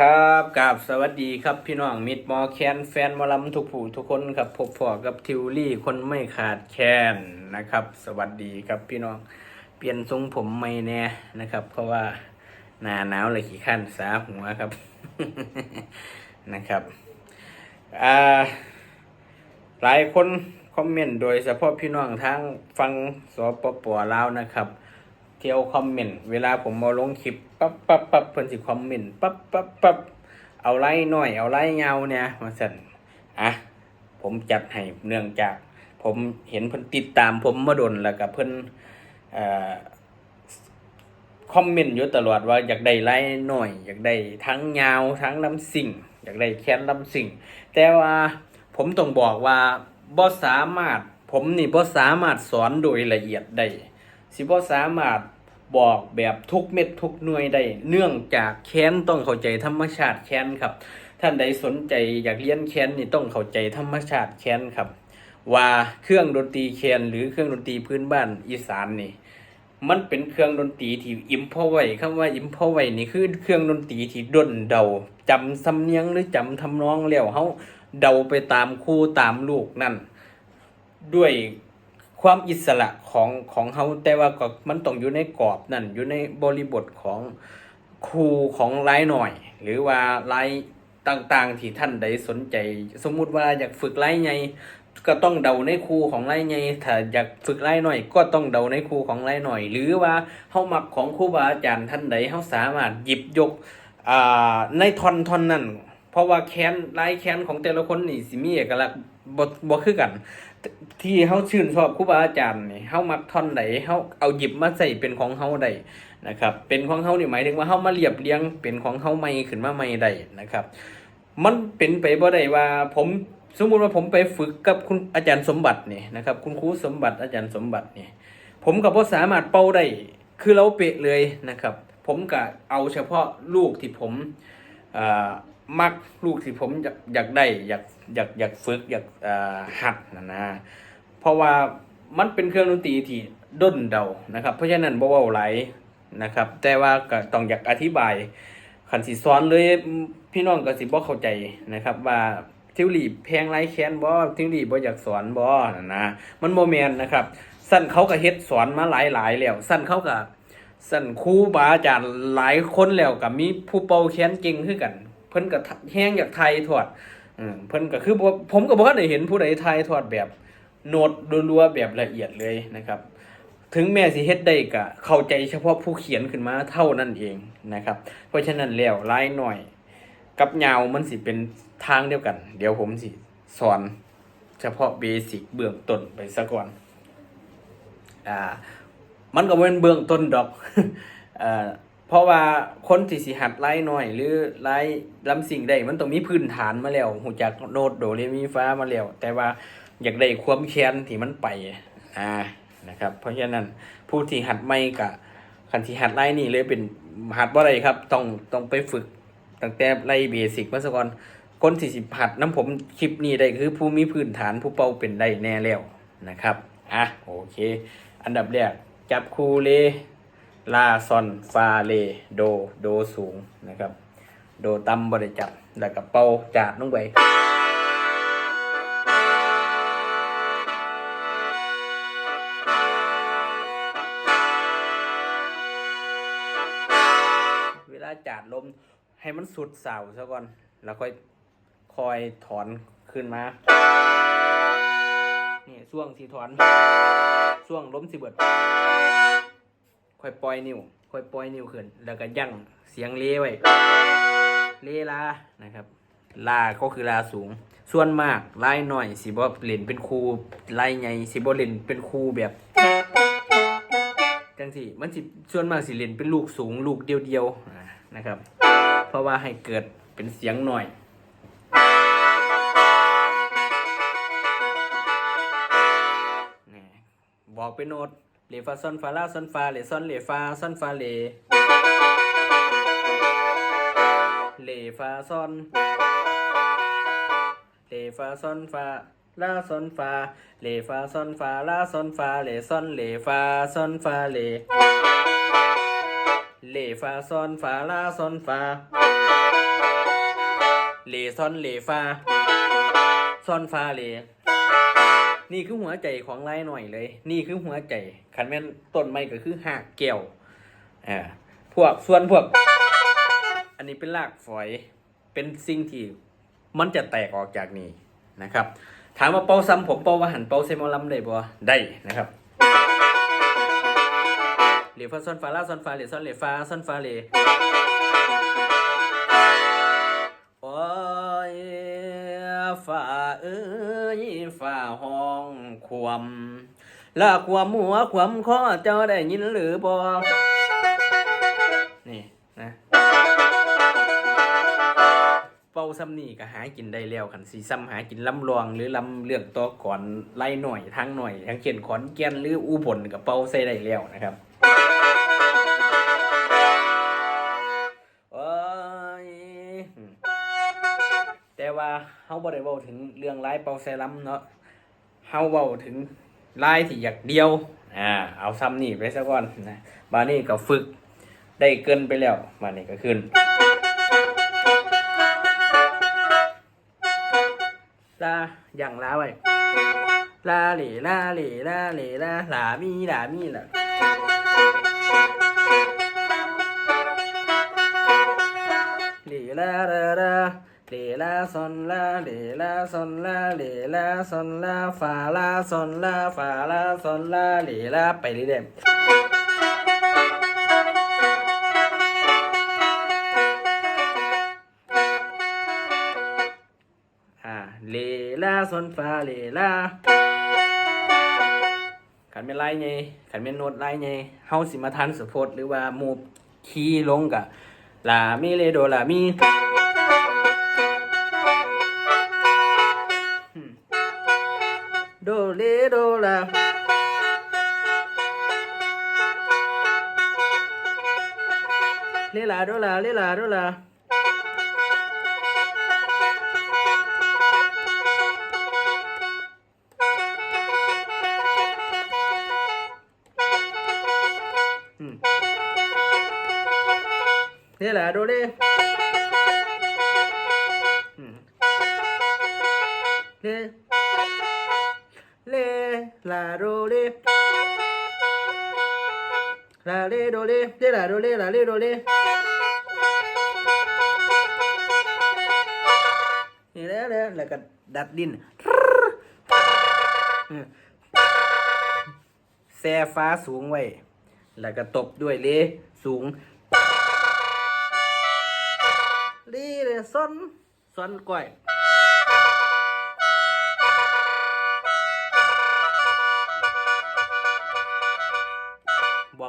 ครับกราบสวัสดีครับพี่น้องมิดมอแคนแฟนมอลำทุกผู้ทุกคนครับพบพอกับทิวลี่คนไม่ขาดแคนนะครับ สวัสดีครับพี่น้องเปลี่ยนทรงผมไม่แน่นะครับ เพราะว่าหนาหนาวเลยขี้ขั้นสาหัวครับนะครับอ่าหลายคนคอมเมนต์โดยเฉพาะพี่น้องทางฟังสปปลาวนะครับ ที่ยวคอมเมนต์เวลาผมมาลงคลิปปั๊บปั๊บปั๊บเพิ่นสิคอมเมนต์ปั๊บปั๊บปั๊บเอาไล่หน่อยเอาไล่เงาเนี่ยมาสั่นอะผมจัดให้เนื่องจากผมเห็นเพิ่นติดตามผมมาดนแล้วก็เพิ่นเอ่อคอมเมนต์อยู่ตลอดว่าอยากได้ไล่หน่อย อยากได้ทั้งยาวทั้งลำสิ่ง อยากได้แค้นลำสิ่ง แต่ว่าผมต้องบอกว่าบ่สามารถผมนี่บ่สามารถสอนโดยละเอียดได้ สิบ่สามารถบอกแบบทุกเม็ดทุกหน่วยได้เนื่องจากแค้นต้องเข้าใจธรรมชาติแค้นครับ ท่านใดสนใจอยากเรียนแค้นนี่ต้องเข้าใจธรรมชาติแค้นครับ ว่าเครื่องดนตรีแคนหรือเครื่องดนตรีพื้นบ้านอีสานนี่มันเป็นเครื่องดนตรีที่อิมพอไว้คำว่าอิมพอไว้นี่คือเครื่องดนตรีที่ดนเดาจำสำเนียงหรือจำทำนองแล้วเฮาเดาไปตามครูตามลูกนั่นด้วย ความอิสระของของเฮาแต่ว่าก็มันต้องอยู่ในกรอบนั่นอยู่ในบริบทของครูของไรายหน่อย หรือว่าไรายต่างๆ ที่ท่านใดสนใจ สมมุติว่าอยากฝึกรายใหญ่ก็ต้องเดาในครูของรายใหญ่ถ้าอยากฝึกรายหน่อย ก็ต้องเดาในครูของรายหน่อย หรือว่าเฮามักของครูบาอาจารย์ท่านใดเฮาสามารถหยิบยกอ่าในท่อนท่อนนั้น เพราะว่าแค้นลายแค้นของแต่ละคนนี่สิมีเอกลักษณ์บ่บ่คือกัน ที่เฮาชื่นชอบครูบาอาจารย์นี่เฮามักท่อนไหนเฮาเอาหยิบมาใส่เป็นของเฮาได้นะครับ เป็นของเฮานี่หมายถึงว่าเฮามาเรียบเรียงเป็นของเฮาใหม่ขึ้นมาใหม่ได้นะครับ มันเป็นไปบ่ได้ว่าผมสมมุติว่าผมไปฝึกกับคุณอาจารย์สมบัตินี่นะครับ คุณครูสมบัติอาจารย์สมบัตินี่ผมก็บ่สามารถเป่าได้คือเราเปะเลยนะครับ ผมก็เอาเฉพาะลูกที่ผม มักลูกที่ผมอยากอยากได้อยากอยากอยากฝึกอยากหัดนะนะเพราะว่ามันเป็นเครื่องดนตรีที่ด้นเดานะครับ เพราะฉะนั้นบ่เว้าหลนะครับ แต่ว่าก็ต้องอยากอธิบายคันสิสอนเลยพี่น้องก็สิบ่เข้าใจนะครับ ว่าทิวลีแพงไรแค้นบ่ทิวลีบ่อยากสอนบ่นั่นะมันบ่แม่นนะครับ สั้นเขาก็เฮ็ดสอนมาหลายๆแล้วสั้นเขาก็ สั้นครูบาอาจารย์หลายคนแล้วก็มีผู้เป่าแค้นเก่งคือกัน เพิ่นก็แฮงอยากไทยทอดเพิ่นก็คือผมก็บ่ทันได้เห็นผู้ใดไทยทอดแบบโน้ตรัวๆแบบละเอียดเลยนะครับ ถึงแม้สิเฮ็ดได้ก็เข้าใจเฉพาะผู้เขียนขึ้นมาเท่านั้นเองนะครับ เพราะฉะนั้นแล้วลายหน่อย กับยาวมันสิเป็นทางเดียวกัน เดี๋ยวผมสิสอนเฉพาะเบสิกเบื้องต้นไปซะก่อนอ่า มันก็เป็นเบื้องต้นดอกเอ่อเพราะว่าคนที่สิหัดไล่หน่อย หรือไล่ลำสิ่งใดมันต้องมีพื้นฐานมาแล้วหูจักโน้ตโดเรมีฟ้ามาแล้ว แต่ว่าอยากได้ความแค้นที่มันไปอ่านะครับ เพราะฉะนั้นผู้ที่หัดไม่กะคันที่หัดไล่นี่เลยเป็นหัดว่าอะไรครับ ต้องต้องไปฝึกตั้งแต่ไล่เบสิกมาซะก่อนคนที่สิหัดน้ำผมคลิปนี้ได้คือผู้มีพื้นฐานผู้เป่าเป็นได้แน่แล้วนะครับอะโอเค อันดับแรก จับคูเล ลาซอนฟาเล โด โดสูงนะครับ โดต่ำบริจับ แล้วก็เป่าจาดลงไปเวลาจาดลมให้มันสุดเสาซะก่อน แล้วค่อยคอยถอนขึ้นมา ช่วงสีถอนช่วงล้มสิเบิดค่อยปล่อยนิ้วค่อยปล่อยนิ้วขึ้น แล้วก็ยั่งเสียงเลไว้เลลานะครับ ลาก็คือลาสูง ส่วนมากลายหน่อยสิบ่เล่นเป็นครูลายใหญ่สิบ่เล่นเป็นครูแบบจังสิมันสิส่วนมากสิเล่นเป็นลูกสูงลูกเดียวๆนะครับ เพราะว่าให้เกิดเป็นเสียงหน่อย อกเป็นโน้ตเลฟาซอนฟาลาซอนฟาเลซอนเลฟาซอนฟาเลเลฟาซอนเลฟาซอนฟาลาซอนฟาเลฟาซอนฟาลาซอนฟาเลซอนเลฟาซอนฟาเลเลฟาซอนฟาลาซอนฟาเลซอนเลฟาซอนฟาเล นี่คือหัวใจของไล่หน่อยเลย นี่คือหัวใจคันแม่นต้นไม้ก็คือหากแก้วอ่าพวกส่วนพวก อันนี้เป็นรากฝอยเป็นสิ่งที่มันจะแตกออกจากนี่นะครับ ถามว่าเป่าซ้ำผมเป่าว่าหันเป่าเซมอลัมได้บ่ได้นะครับเหลียฟาซอนฟาลาซอนฟาเหลียซอนเหลียฟาซอนฟาเหลีย ฝ่าเอ้ยฝ่าห้องความละความหัวความข้อเจ้าได้ยินหรือบ่นี่นะเป่าซ้ำนี่ก็หากินได้แล้วคันสีซ้ำหากินลำรองหรือลำเลือกตัวก่อนไล่หน่อยทางหน่อยทางเขียนขอนแก่นหรืออุบลกับเป่าใส่ได้แล้วนะครับ เฮาบ่ได้เว้าถึงเรื่องไล่เปาใส่ลำเนาะเฮาเว้าถึงไล่ที่อยากเดียวอ่าเอาซ้ำนี่ไปซะก่อนนะบานี้ก็ฝึกได้เกินไปแล้วบานี้ก็ขึ้นลาอย่างลาไว้ลาเหลลาเหลลาเหลลาหลามีหลามีล่ะเหลลาลาลา เลลาซอนลาเลลาซอนลาเลลาซอนลาฟาลาซอนลาฟาลาซอนลาเลลาไปเรื่อยๆอ่าเลลาซอนฟาเลลาขันเป็นไรไงขันเป็นโน้ตไรไงเฮาสิมาทันสะพดหรือว่ามูคีลงกะลามีเลโดลามี เลลาโดลาเลลาโดล โดเลเลเลาโดเลลาเลโดเลเลลาโดเลลาเลโดเลนี่แล้วแล้วแล้วก็ดัดดินแซ่ฟ้าสูงไว้ แล้วก็ตบด้วยเลสูงลีเลยซ้อนซ้อนก้อย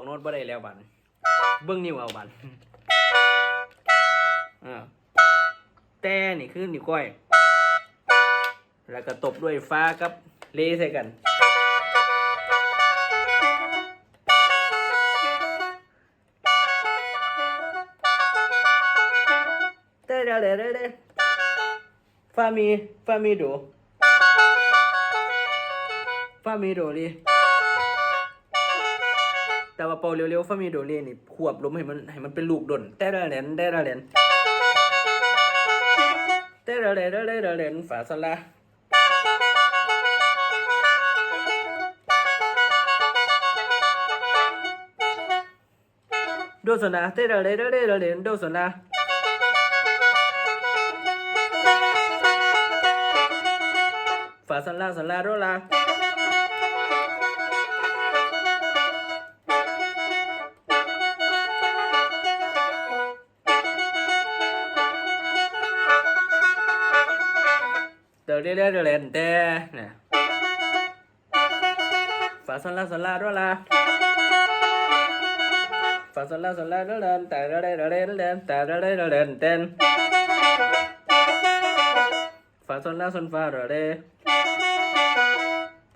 โน้ตบ่ได้แล้วบันเบิ้งนิ้วเอาบันอ่าแต่นี่คือนิ้วก้อย แล้วก็ตบด้วยฟ้ากับเลใส่กันเต้เด้เด้เด้เด้ฟามีฟามีโดฟามีโดลี แต่ว่าเป่าเร็วๆฟามีโดลีนี่ควบลมให้มันให้มันเป็นลูกดนเต้เด้เด้เต้เด้เด้เต้เด้เด้เด้เด้เด้ฝาสลาโดสนาเต้เด้เด้เด้เด้เด้โดสนาฝาสันลาสันลาโรลา เดเดเดเดเดนเดเนี่ยฝาสันลาสันลาโรลาฝาสันลาสันลาโรลาแต่เดเดเดเดเดนแต่เดเดเดเดนเดนฝาสันลาสันฟาโรเด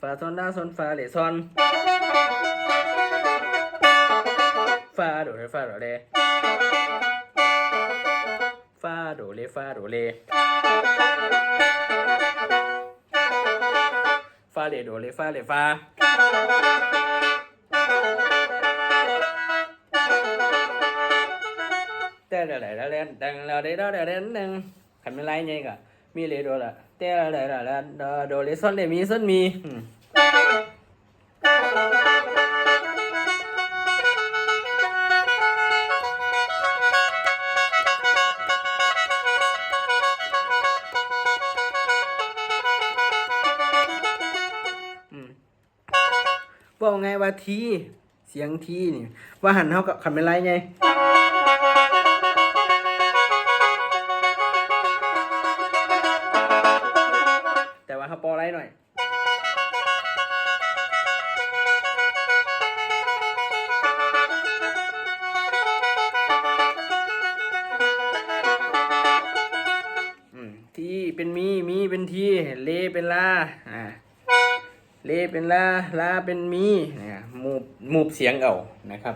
ฟาซอนลาซอนฟาเลซอนฟาโดเรฟาโดเรฟาโด เลฟาโดเลฟาเลโดเลฟาเลฟาแต่ละละละเล่นแต่งละเดละละเล่ บอกไงว่าที เสียงทีนี่ ว่าหันเท่ากับขันไม่ไรไงแต่ว่าเขาปอไรหน่อย เป็นลาลาเป็นมีเนี่ยมูบมูบเสียงเอานะครับ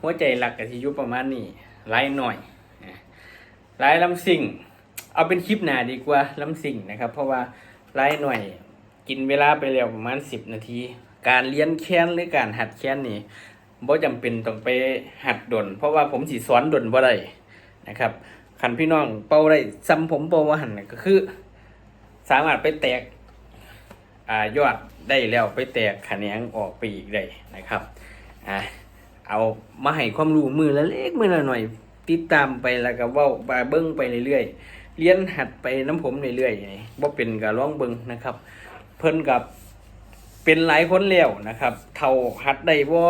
หัวใจหลักกับที่อยุประมาณนี้ไล่หน่อยอะไล่ลำสิ่ง เอาเป็นคลิปหนาดีกว่าลำสิ่งนะครับ เพราะว่าไล่หน่อย กินเวลาไปแล้วประมาณสิบนาที การเรียนแค้นหรือการหัดแค้นนี่บ่จำเป็นต้องไปหัดดน เพราะว่าผมสิสอนดนบ่ได้นะครับคันพี่น้องเป่าได้ซ้ำผมเป่าว่าหันก็คือ สามารถไปแตก ยอดได้แล้วไปแตกแขนงออกไปอีกได้นะครับอ่าเอามาให้ความรู้มือละเล็กมือละหน่อย ติดตามไปแล้วก็ว้าบาเบิ้งไปเรื่อยๆเรียนหัดไปน้ำผมเรื่อยๆนี่บ่เป็นก็ร้องเบิ้งนะครับ เพิ่นกับเป็นหลายคนแล้วนะครับ เท่าหัดได้บ่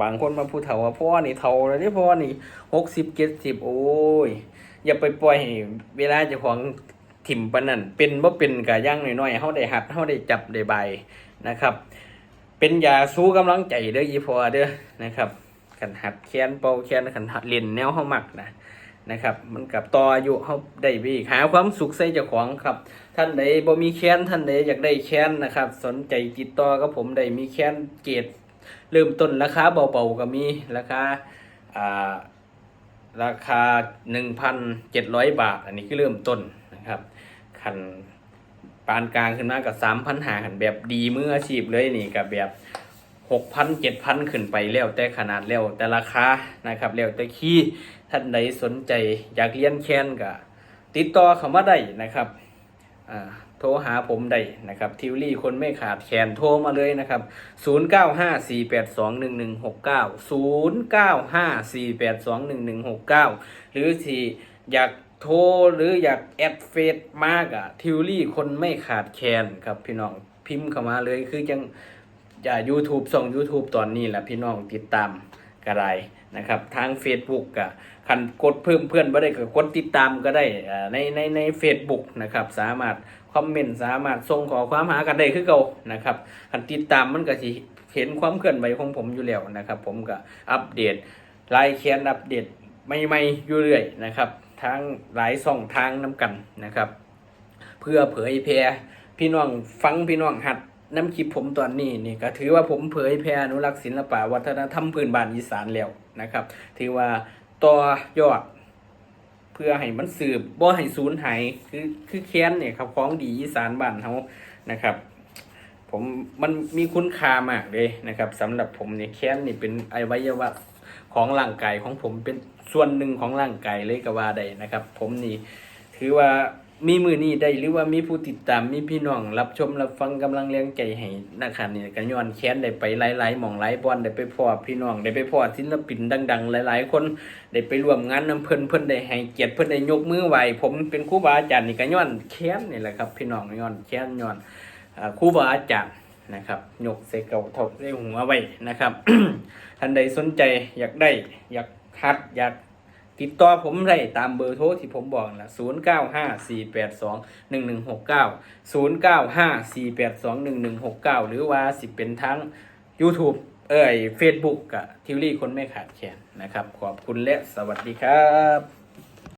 บางคนมาพูดเท่าว่าพ่อนี่เท่าแล้วเด้พ่อนี่หกสิบเจ็ดสิบโอ้ย อย่าไปปล่อยให้เวลาจ้าของ ถิ่มปานนั่นเป็นบ่เป็นกะย่างน้อยๆเฮาได้หัดเฮาได้จับได้ใบนะครับ เป็นยาสู้กำลังใจเด้ออีพอเด้อนะครับขันหัดแคนเป่าแคนขันหัดเล่นแนวเฮามักนะนะครับ มันกับต่ออายุเฮาได้ไปอีกหาความสุขใส่เจ้าของครับ ท่านใดบ่มีแค้นท่านใดอยากได้แค้นนะครับ สนใจติดต่อกับผมได้มีแค้นเกรดเริ่มต้นราคาเบาๆก็มีราคาอ่า ราคา 1,700 บาท อันนี้คือเริ่มต้นนะครับคันปานกลางขึ้นมากับ3,000หาขันแบบดีมืออาชีพเลยนี่กับแบบ 6,000 7,000 ขึ้นไปแล้วแต่ขนาดแล้วแต่ราคานะครับแล้วแต่ขี้ท่านใดสนใจอยากเรียนแค้นก็ติดต่อเข้ามาได้นะครับอ่า โทรหาผมได้นะครับทิวลี่คนไม่ขาดแขนโทรมาเลยนะครับ 0954821169 0954821169 หรือที่อยากโทรหรืออยากแอดเฟซมากอะทิวลี่คนไม่ขาดแคลนครับพี่น้องพิมพ์เข้ามาเลยคือจังอย่า YouTube ส่อง YouTube ตอนนี้แหละพี่น้องติดตามกระไรนะครับ ทาง Facebook กะคันกดเพิ่มเพื่อนบ่ได้ก็กดติดตามก็ได้ในในใน Facebook นะครับ สามารถ คอมเมนต์สามารถส่งขอความหากันได้คือเก่านะครับคันติดตามมันก็สิเห็นความเคลื่อนไหวของผมอยู่แล้วนะครับ ผมก็อัปเดตรายเขียนอัปเดตใหม่ๆอยู่เรื่อยนะครับทางหลายช่องทางน้กันนะครับ เพื่อเผยแพร่พี่น้องฟังพี่น้องหัดน้ำคลิปผมตอนนี้นี่ก็ถือว่าผมเผยแพร่อนุรักษ์ศิลปะวัฒนธรรมพื้นบ้านอีสานแล้วนะครับ ถือว่าต่อยอด เพื่อให้มันสืบบ่ให้สูญหายคือคือแค้นเนี่ยครับของดีอีสานบ้านเฮานะครับ ผมมันมีคุณค่ามากเลยนะครับสำหรับผมเนี่ยแค้นนี่เป็นอวัยวะของร่างกายของผมเป็นส่วนหนึ่งของร่างกายเลยก็ว่าได้นะครับ ผมนี่ถือว่า มีมือนี้ได้หรือว่ามีผู้ติดตามมีพี่น้อง รับชมรับฟังกำลังเลี้ยงใจให้นะครับนี่ก็ย้อนแค้นได้ไปหลายๆหม่องหลายบอนได้ไปพ่อพี่น้องได้ไปพ่อศิลปินดัง ๆ หลาย ๆ คนได้ไปร่วมงานนํเพิ่นเพิ่นได้ให้เกียรติเพิ่นได้ยกมือไหวผมเป็นครูบาอาจารย์นี่ก็ย้อนแค้นนี่แหละครับ พี่น้องย้อนแค้นย้อนครูบาอาจารย์นะครับยกใส่เก่าท่าใส่หัวไว้นะครับท่านใดสนใจอยากได้อยากคัดอยาก ติดต่อผมได้ตามเบอร์โทรที่ผมบอกนะ0 9 5 4 8 2 1 1 6 9 0 9 5 4 8 2 1 1 6 9หรือว่าสิเป็นทั้ง YouTube เอ่ย Facebook กับทิวลี่คนไม่ขาดแคลนนะครับ ขอบคุณและสวัสดีครับ